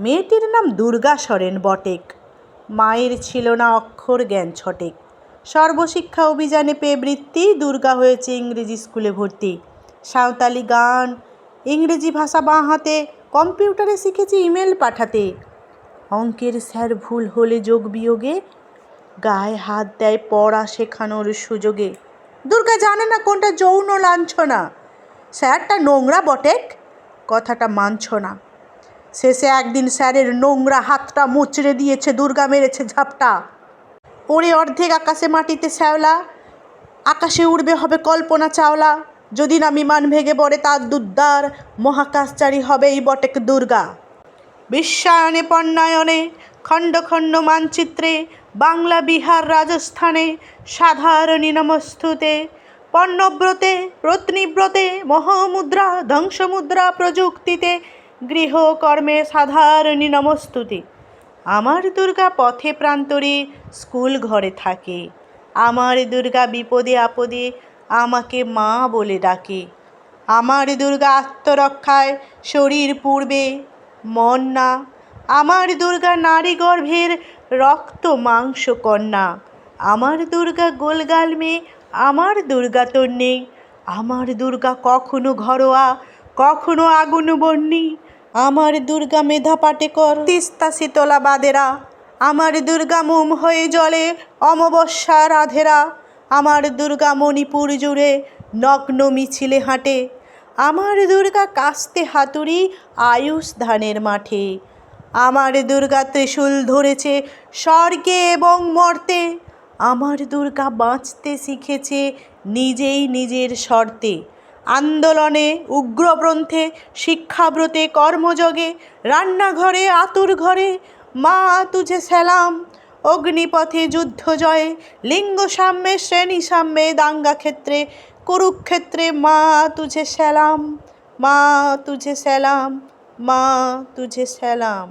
মেয়েটির নাম দুর্গা সরেন বটেক। মায়ের ছিল না অক্ষর জ্ঞান ছটেক। সর্বশিক্ষা অভিযানে পেয়ে বৃত্তি দুর্গা হয়েছে ইংরেজি স্কুলে ভর্তি। সাঁওতালি গান, ইংরেজি ভাষা বাঁ হাতে, কম্পিউটারে শিখেছি ইমেল পাঠাতে। অঙ্কের স্যার ভুল হলে যোগ বিয়োগে, গায়ে হাত দেয় পড়া শেখানোর সুযোগে। দুর্গা জানে না কোনটা যৌন লাঞ্ছনা। স্যারটা নোংরা বটেক, কথাটা মানছ না। শেষে একদিন স্যারের নোংরা হাতটা মুচড়ে দিয়েছে, দুর্গা মেরেছে ঝাপটা। ওরে অর্ধেক আকাশে মাটিতে শ্যাওলা, আকাশে উড়বে হবে কল্পনা চাওলা। যদি না বিমান ভেঙে পড়ে তার দুদ্দার মহাকাশচারী হবে এই বটেক দুর্গা। বিশ্বায়নে, পণ্যায়নে, খণ্ড খণ্ড মানচিত্রে, বাংলা, বিহার, রাজস্থানে, সাধারণী নমস্তুতে, পণ্যব্রতে রত্নীব্রতে মহামুদ্রা, ধ্বংসমুদ্রা প্রযুক্তিতে গৃহকর্মে সাধারণী নমস্তুতে। আমার দুর্গা পথে প্রান্তরে স্কুল ঘরে থাকে। আমার দুর্গা বিপদে আপদে আমাকে মা বলে ডাকে। আমার দুর্গা আত্মরক্ষায় শরীর পূর্বে মন না। আমার দুর্গা নারী গর্ভের রক্ত মাংস কন্যা। আমার দুর্গা গোলগাল মেয়ে, আমার দুর্গা তোর নেই আমার দুর্গা কখনো ঘরোয়া, কখনো আগুন বন্যি। আমার দুর্গা মেধা পাটেকর তিস্তা শীতলা বাদেরা, আমার দুর্গা মোম হয়ে জলে অমাবস্যা রাধেরা। আমার দুর্গা মণিপুর জুড়ে নগ্ন মিছিলে হাঁটে। আমার দুর্গা কাস্তে হাতুড়ি আয়ুষ ধানের মাঠে। আমার দুর্গা ত্রিশূল ধরেছে স্বর্গে এবং মর্তে। আমার দুর্গা বাঁচতে শিখেছে নিজেই নিজের শর্তে। আন্দোলনে উগ্রগ্রন্থে শিক্ষাব্রতে, কর্মযোগে, রান্নাঘরে, আতুর ঘরে, মা তুঝে সেলাম, অগ্নিপথে যুদ্ধ জয়ে, লিঙ্গ সাম্যে, শ্রেণি সাম্যে, দাঙ্গা ক্ষেত্রে, কুরুক্ষেত্রে, মা তুঝে সেলাম, মা তুঝে সেলাম, মা তুঝে সেলাম।